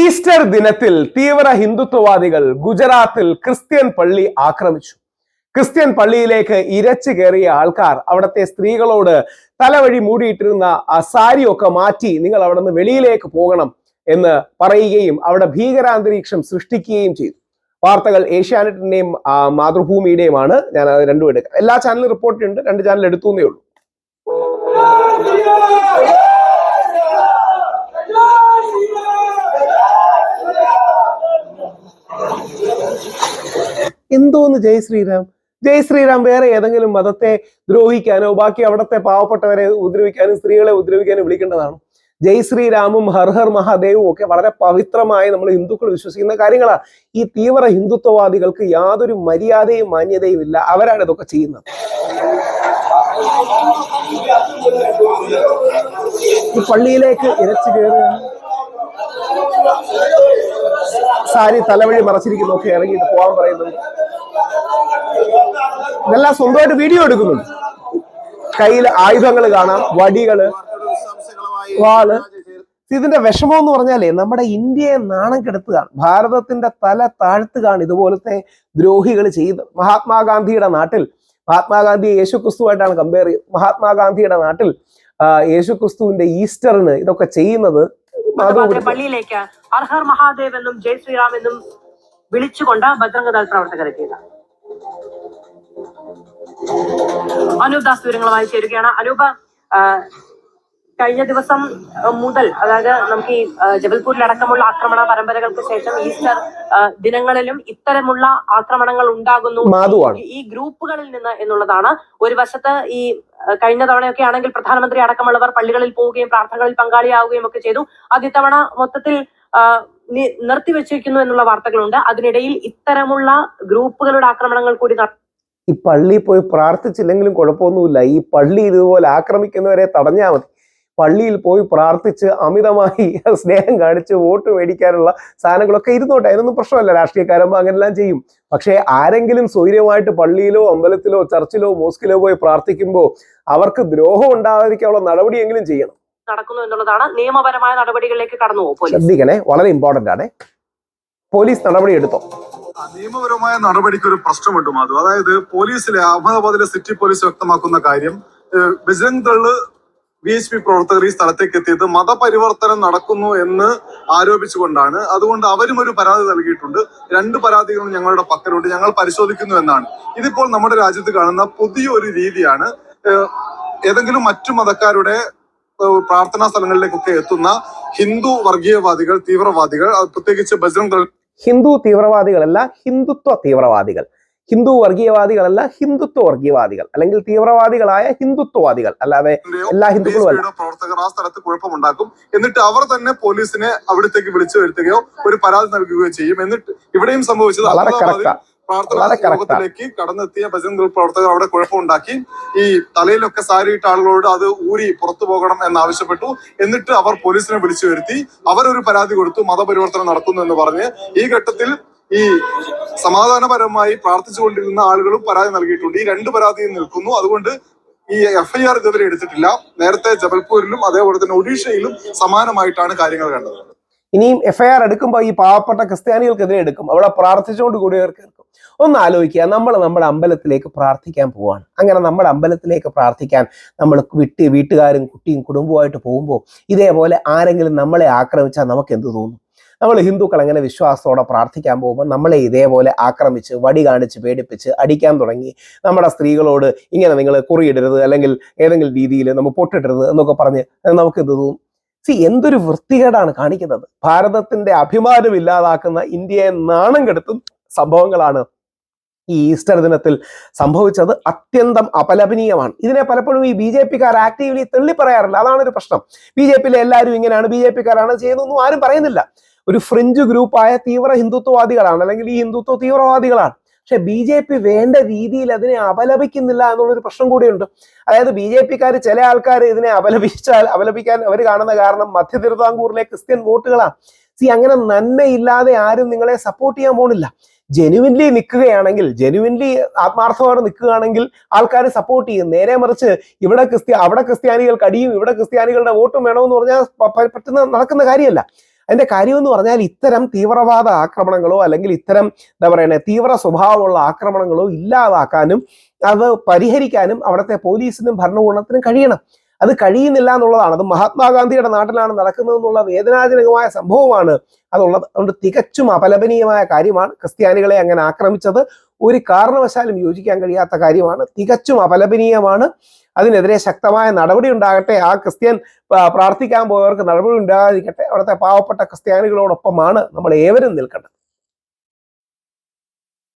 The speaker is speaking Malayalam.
ഈസ്റ്റർ ദിനത്തിൽ തീവ്ര ഹിന്ദുത്വവാദികൾ ഗുജറാത്തിൽ ക്രിസ്ത്യൻ പള്ളി ആക്രമിച്ചു. ക്രിസ്ത്യൻ പള്ളിയിലേക്ക് ഇരച്ചു കയറിയ ആൾക്കാർ അവിടുത്തെ സ്ത്രീകളോട് തലവഴി മൂടിയിട്ടിരുന്ന ആ സാരിയൊക്കെ മാറ്റി നിങ്ങൾ അവിടെ നിന്ന് വെളിയിലേക്ക് പോകണം എന്ന് പറയുകയും അവിടെ ഭീകരാന്തരീക്ഷം സൃഷ്ടിക്കുകയും ചെയ്തു. വാർത്തകൾ ഏഷ്യാനെറ്റിന്റെയും മാതൃഭൂമിയുടെയുമാണ്. ഞാൻ അത് രണ്ടും എടുക്കാം. എല്ലാ ചാനലും റിപ്പോർട്ടുണ്ട് രണ്ട് ചാനൽ എടുത്തു എന്നേ ഉള്ളൂ. എന്തോന്ന് ജയ് ശ്രീരാം? ജയ് ശ്രീരാം വേറെ ഏതെങ്കിലും മതത്തെ ദ്രോഹിക്കാനോ ബാക്കി അവിടുത്തെ പാവപ്പെട്ടവരെ ഉപദ്രവിക്കാനും സ്ത്രീകളെ ഉപദ്രവിക്കാനും വിളിക്കേണ്ടതാണ്. ജയ് ശ്രീരാമും ഹർഹർ ഹർ മഹാദേവും ഒക്കെ വളരെ പവിത്രമായി നമ്മൾ ഹിന്ദുക്കൾ വിശ്വസിക്കുന്ന കാര്യങ്ങളാണ് ഈ തീവ്ര ഹിന്ദുത്വവാദികൾക്ക് യാതൊരു മര്യാദയും മാന്യതയും ഇല്ല. അവരാണ് ഇതൊക്കെ ചെയ്യുന്നത്. പള്ളിയിലേക്ക് ഇരച്ചു കയറുകയാണ് സാരി തലവഴി മറച്ചിരിക്കുന്നു ഒക്കെ ഇറങ്ങിയിട്ട് പോകാൻ പറയുന്നു. ഇതെല്ലാം സ്വന്തമായിട്ട് വീഡിയോ എടുക്കുന്നുണ്ട്. കയ്യിൽ ആയുധങ്ങൾ കാണാം വടികൾ വാൾ. ഇതിന്റെ വിഷമം എന്ന് പറഞ്ഞാലേ നമ്മുടെ ഇന്ത്യയെ നാണം കെടുത്തുകയാണ്. ഭാരതത്തിന്റെ തല താഴ്ത്തുകയാണ് ഇതുപോലത്തെ ദ്രോഹികൾ ചെയ്ത് മഹാത്മാഗാന്ധിയുടെ നാട്ടിൽ മഹാത്മാഗാന്ധി യേശു ക്രിസ്തുവായിട്ടാണ് കമ്പയർ ചെയ്യുന്നത്. മഹാത്മാഗാന്ധിയുടെ നാട്ടിൽ യേശു ക്രിസ്തുവിന്റെ ഈസ്റ്ററിന് ഇതൊക്കെ ചെയ്യുന്നത് പള്ളിയിലേക്ക് അർഹർ മഹാദേവ് എന്നും ജയ് ശ്രീറാം എന്നും വിളിച്ചുകൊണ്ട് ബജറംഗദൾ പ്രവർത്തകരെ ചെയ്ത അനൂപ് ദാസ് വിവരങ്ങളുമായി ചേരുകയാണ്. അനൂപ് കഴിഞ്ഞ ദിവസം മുതൽ അതായത് നമുക്ക് ഈ ജബൽപൂരിലടക്കമുള്ള ആക്രമണ പരമ്പരകൾക്ക് ശേഷം ഈസ്റ്റർ ദിനങ്ങളിലും ഇത്തരമുള്ള ആക്രമണങ്ങൾ ഉണ്ടാകുന്നു. ഈ- ഗ്രൂപ്പുകളിൽ നിന്ന് എന്നുള്ളതാണ്. ഒരു വശത്ത് ഈ കഴിഞ്ഞ തവണയൊക്കെ ആണെങ്കിൽ പ്രധാനമന്ത്രി അടക്കമുള്ളവർ പള്ളികളിൽ പോവുകയും പ്രാർത്ഥനകളിൽ പങ്കാളിയാവുകയും ഒക്കെ ചെയ്തു. അത് ഇത്തവണ മൊത്തത്തിൽ നിർത്തിവെച്ചിരിക്കുന്നു എന്നുള്ള വാർത്തകളുണ്ട്. അതിനിടയിൽ ഇത്തരമുള്ള ഗ്രൂപ്പുകളുടെ ആക്രമണങ്ങൾ കൂടി ഈ പള്ളിയിൽ പോയി പ്രാർത്ഥിച്ചില്ലെങ്കിലും കുഴപ്പമൊന്നുമില്ല. ഈ പള്ളി ഇതുപോലെ ആക്രമിക്കുന്നവരെ തടഞ്ഞാൽ മതി. പള്ളിയിൽ പോയി പ്രാർത്ഥിച്ച് അമിതമായി സ്നേഹം കാണിച്ച് വോട്ട് മേടിക്കാനുള്ള സാധനങ്ങളൊക്കെ ഇരുന്നോട്ടെ അതിനൊന്നും പ്രശ്നമല്ല രാഷ്ട്രീയക്കാരമ്പോ അങ്ങനെല്ലാം ചെയ്യും. പക്ഷേ ആരെങ്കിലും സ്വൈര്യമായിട്ട് പള്ളിയിലോ അമ്പലത്തിലോ ചർച്ചിലോ മോസ്കിലോ പോയി പ്രാർത്ഥിക്കുമ്പോൾ അവർക്ക് ദ്രോഹം ഉണ്ടാകാതിരിക്കാനുള്ള നടപടിയെങ്കിലും ചെയ്യണം. നടക്കുന്നു എന്നുള്ളതാണ് നിയമപരമായ നടപടികളിലേക്ക് കടന്നു പോലീസ്. ശ്രദ്ധിക്കണേ വളരെ ഇമ്പോർട്ടന്റ് ആണ്. പോലീസ് നടപടി എടുത്തോ നിയമപരമായ നടപടിക്ക് ഒരു പ്രശ്നമുണ്ട് മാധു. അതായത് പോലീസിലെ അഹമ്മദാബാദിലെ സിറ്റി പോലീസ് വ്യക്തമാക്കുന്ന കാര്യം Bajrang Dal B H P പ്രവർത്തകർ ഈ സ്ഥലത്തേക്ക് എത്തിയത് മതപരിവർത്തനം നടക്കുന്നു എന്ന് ആരോപിച്ചുകൊണ്ടാണ്. അതുകൊണ്ട് അവരും ഒരു പരാതി നൽകിയിട്ടുണ്ട്. രണ്ട് പരാതികളും ഞങ്ങളുടെ പക്കലുണ്ട്. ഞങ്ങൾ പരിശോധിക്കുന്നു എന്നാണ്. ഇതിപ്പോൾ നമ്മുടെ രാജ്യത്ത് കാണുന്ന പുതിയൊരു രീതിയാണ്. ഏതെങ്കിലും മറ്റു മതക്കാരുടെ പ്രാർത്ഥനാ സ്ഥലങ്ങളിലേക്കൊക്കെ എത്തുന്ന ഹിന്ദു വർഗീയവാദികൾ തീവ്രവാദികൾ പ്രത്യേകിച്ച് ബജ്രംഗ് ഹിന്ദു തീവ്രവാദികളല്ല ഹിന്ദുത്വ തീവ്രവാദികൾ. ഹിന്ദു വർഗീയവാദികളല്ല ഹിന്ദുത്വ വർഗീയവാദികൾ. അല്ലെങ്കിൽ തീവ്രവാദികളായ ഹിന്ദുത്വവാദികൾ. അല്ലാതെ എല്ലാ ഹിന്ദുക്കളും അല്ല. പ്രവർത്തകർ ആ സ്ഥലത്ത് കുഴപ്പമുണ്ടാക്കും. എന്നിട്ട് അവർ തന്നെ പോലീസിനെ അവിടത്തേക്ക് വിളിച്ചു വരുത്തുകയോ ഒരു പരാതി നൽകുകയോ ചെയ്യും. എന്നിട്ട് ഇവിടെയും സംഭവിച്ചത് വളരെ കറക്റ്റാ. കടന്നെത്തിയ ഭജന പ്രവർത്തകർ അവിടെ കുഴപ്പമുണ്ടാക്കി. ഈ തലയിലൊക്കെ സാരിയിട്ട ആളുകളോട് അത് ഊരി പുറത്തു പോകണം എന്നാവശ്യപ്പെട്ടു. എന്നിട്ട് അവർ പോലീസിനെ വിളിച്ചു വരുത്തി. അവരൊരു പരാതി കൊടുത്തു. മതപരിവർത്തനം നടക്കുന്നു എന്ന് പറഞ്ഞ് ഈ ഘട്ടത്തിൽ ഈ സമാധാനപരമായി പ്രാർത്ഥിച്ചുകൊണ്ടിരുന്ന ആളുകളും പരാതി നൽകിയിട്ടുണ്ട്. ഈ രണ്ട് പരാതിയും നിൽക്കുന്നു. അതുകൊണ്ട് ഈ എഫ്ഐആർ ഇതുവരെ എടുത്തിട്ടില്ല. നേരത്തെ ജബൽപൂരിലും അതേപോലെ തന്നെ ഒഡീഷയിലും സമാനമായിട്ടാണ് കാര്യങ്ങൾ കണ്ടത്. ഇനിയും എഫ്ഐആർ എടുക്കുമ്പോൾ ഈ പാവപ്പെട്ട ക്രിസ്ത്യാനികൾക്കെതിരെ എടുക്കും. അവിടെ പ്രാർത്ഥിച്ചുകൊണ്ട് കൂടിയവർക്ക് എടുക്കും. ഒന്ന് ആലോചിക്കുക. നമ്മൾ നമ്മുടെ അമ്പലത്തിലേക്ക് പ്രാർത്ഥിക്കാൻ പോവാണ്. അങ്ങനെ നമ്മുടെ അമ്പലത്തിലേക്ക് പ്രാർത്ഥിക്കാൻ നമ്മൾ വിട്ട് വീട്ടുകാരും കുട്ടിയും കുടുംബവുമായിട്ട് പോകുമ്പോൾ ഇതേപോലെ ആരെങ്കിലും നമ്മളെ ആക്രമിച്ചാൽ നമുക്ക് എന്ത് തോന്നും? നമ്മൾ ഹിന്ദുക്കൾ അങ്ങനെ വിശ്വാസത്തോടെ പ്രാർത്ഥിക്കാൻ പോകുമ്പോൾ നമ്മളെ ഇതേപോലെ ആക്രമിച്ച് വടി കാണിച്ച് പേടിപ്പിച്ച് അടിക്കാൻ തുടങ്ങി നമ്മുടെ സ്ത്രീകളോട് ഇങ്ങനെ നിങ്ങൾ കുറിയിടരുത് അല്ലെങ്കിൽ ഏതെങ്കിലും രീതിയിൽ നമ്മൾ പൊട്ടിടരുത് എന്നൊക്കെ പറഞ്ഞ് നമുക്ക് ഇത് തോന്നും? സി എന്തൊരു വൃത്തികേടാണ് കാണിക്കുന്നത്. ഭാരതത്തിന്റെ അഭിമാനം ഇല്ലാതാക്കുന്ന ഇന്ത്യയെ നാണം കെടുത്തും സംഭവങ്ങളാണ് ഈ ഈസ്റ്റർ ദിനത്തിൽ സംഭവിച്ചത്. അത്യന്തം അപലപനീയമാണ്. ഇതിനെ പലപ്പോഴും ഈ ബി ജെ പിക്കാർ ആക്റ്റീവ്ലി തള്ളി പറയാറില്ല അതാണ് ഒരു പ്രശ്നം. ബി ജെ പിയിലെ എല്ലാവരും ഇങ്ങനെയാണ്. ബി ജെ പിക്കാരാണ് ചെയ്യുന്നതൊന്നും ആരും പറയുന്നില്ല. ഒരു ഫ്രഞ്ച് ഗ്രൂപ്പായ തീവ്ര ഹിന്ദുത്വവാദികളാണ്. അല്ലെങ്കിൽ ഈ ഹിന്ദുത്വ തീവ്രവാദികളാണ്. പക്ഷെ ബി ജെ പി വേണ്ട രീതിയിൽ അതിനെ അപലപിക്കുന്നില്ല എന്നുള്ളൊരു പ്രശ്നം കൂടിയുണ്ട്. അതായത് ബി ജെ പിക്കാർ ചില ആൾക്കാർ ഇതിനെ അപലപിച്ചാൽ അപലപിക്കാൻ അവർ കാണുന്ന കാരണം മധ്യ തിരുവിതാംകൂറിലെ ക്രിസ്ത്യൻ വോട്ടുകളാണ്. സി അങ്ങനെ നന്മയില്ലാതെ ആരും നിങ്ങളെ സപ്പോർട്ട് ചെയ്യാൻ പോണില്ല. ജെനുവിൻലി നിൽക്കുകയാണെങ്കിൽ ജെനുവിൻലി ആത്മാർത്ഥമായിട്ട് നിൽക്കുകയാണെങ്കിൽ ആൾക്കാർ സപ്പോർട്ട് ചെയ്യും. നേരെ മറിച്ച് ഇവിടെ ക്രിസ്ത്യ അവിടെ ക്രിസ്ത്യാനികൾ കടിയും ഇവിടെ ക്രിസ്ത്യാനികളുടെ വോട്ടും വേണമെന്ന് പറഞ്ഞാൽ പറ്റുന്ന നടക്കുന്ന കാര്യമല്ല. അതിന്റെ കാര്യം എന്ന് പറഞ്ഞാൽ ഇത്തരം തീവ്രവാദ ആക്രമണങ്ങളോ അല്ലെങ്കിൽ ഇത്തരം എന്താ പറയുന്നത് തീവ്ര സ്വഭാവമുള്ള ആക്രമണങ്ങളോ ഇല്ലാതാക്കാനും അത് പരിഹരിക്കാനും അവിടുത്തെ പോലീസിനും ഭരണകൂടത്തിനും കഴിയണം. അത് കഴിയുന്നില്ല എന്നുള്ളതാണ്. അത് മഹാത്മാഗാന്ധിയുടെ നാട്ടിലാണ് നടക്കുന്നത് എന്നുള്ള വേദനാജനകമായ സംഭവമാണ് അതുള്ളത്. അതുകൊണ്ട് തികച്ചും അപലപനീയമായ കാര്യമാണ് ക്രിസ്ത്യാനികളെ അങ്ങനെ ആക്രമിച്ചത്. ഒരു കാരണവശാലും യോജിക്കാൻ കഴിയാത്ത കാര്യമാണ്. തികച്ചും അപലപനീയമാണ്. അതിനെതിരെ ശക്തമായ നടപടി ഉണ്ടാകട്ടെ. ആ ക്രിസ്ത്യൻ പ്രാർത്ഥിക്കാൻ പോയവർക്ക് നടപടി ഉണ്ടാകാതിരിക്കട്ടെ അവിടുത്തെ പാവപ്പെട്ട ക്രിസ്ത്യാനികളോടൊപ്പമാണ് നമ്മൾ ഏവരും നിൽക്കേണ്ടത്.